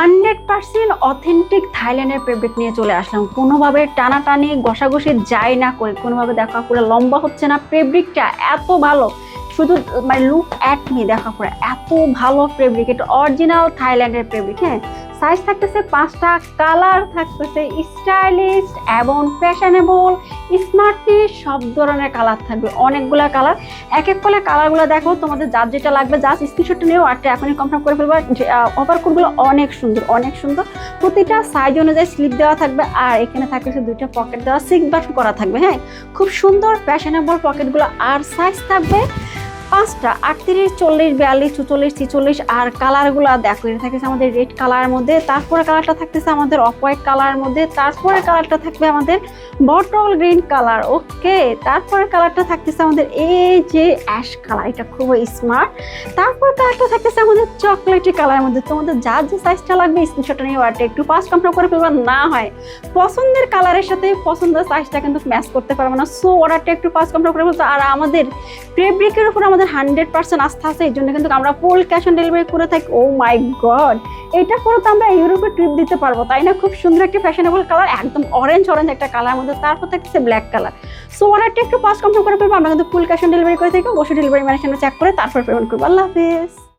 Hundred percent authentic থাইল্যান্ডের fabric নিয়ে চলে আসলাম। কোনোভাবে টানাটানি, ঘষাঘষি যায় না করে, কোনোভাবে দেখা করে লম্বা হচ্ছে না। ফেব্রিকটা এত ভালো, শুধু মানে লুক অ্যাট মি দেখা করে এত ভালো ফেব্রিক এটা অরিজিনাল থাইল্যান্ডের ফেব্রিক হ্যাঁ? সাইজ থাকতেছে পাঁচটা কালার থাকতেছে স্টাইলিশ এবং ফ্যাশনেবল স্মার্টলি সব ধরনের কালার থাকবে, অনেকগুলো কালার এক এক করে কালারগুলো দেখো, তোমাদের যার যেটা লাগবে জাস্ট স্ক্রিনশটটা নিয়েও আরটা এখনই কনফার্ম করে ফেলবা ওভারকোটগুলো অনেক সুন্দর অনেক সুন্দর। প্রতিটা সাইজ অনুযায়ী স্লিপ দেওয়া থাকবে আর এখানে থাকতেছে দুইটা পকেট দেওয়া সিক্স বাটন করা থাকবে হ্যাঁ? খুব সুন্দর ফ্যাশনেবল পকেটগুলো আর সাইজ থাকবে। পাঁচটা, আটত্রিশ, চল্লিশ, বিয়াল্লিশ, চুচল্লিশ, ছিচল্লিশ, আর কালারগুলো দেখো, এটা থাকতেছে আমাদের রেড কালারের মধ্যে, তারপরে কালারটা থাকতেছে আমাদের অফ হোয়াইট কালারের মধ্যে, তারপরে কালারটা থাকবে আমাদের বটল গ্রিন কালার, ওকে? তারপরে কালারটা থাকতেছে আমাদের এই যে অ্যাশ কালার, এটা খুবই স্মার্ট। তারপর কালারটা থাকতেছে আমাদের চকলেটি কালারের মধ্যে, তোমাদের যার যে সাইজটা লাগবে স্ক্রিনশটটা নিয়ে ওয়ার্ডে একটু ফাস্ট কমপ্লিট করে ফেলবা, না হয়। পছন্দের কালারের সাথে পছন্দের সাইজটা কিন্তু ম্যাচ করতে পারবে না সো অর্ডারটা একটু ফাস্ট কমপ্লিট করে ফেলতে আর আমাদের ফেব্রিকের উপর আমাদের হান্ড্রেড পার্সেন্ট আস্থা আছে, এই জন্য কিন্তু আমরা ফুল ক্যাশ অন ডেলিভারি করে থাকি। ও মাই গড এটা করে তো আমরা ইউরোপে ট্রিপ দিতে পারব, তাই না? খুব সুন্দর একটা ফ্যাশনেবল কালার একদম অরেঞ্জ অরেঞ্জ একটা কালার মধ্যে, তারপর থাকছে ব্ল্যাক কালার সো অর্ডারটা একটু পাস কনফার্ম করে ফেলব আমরা কিন্তু ফুল ক্যাশ অন ডেলিভারি করে থাকি, অবশ্যই ডেলিভারি ম্যানের চেক করে তারপর পেমেন্ট করব। আল্লাহ হাফিজ!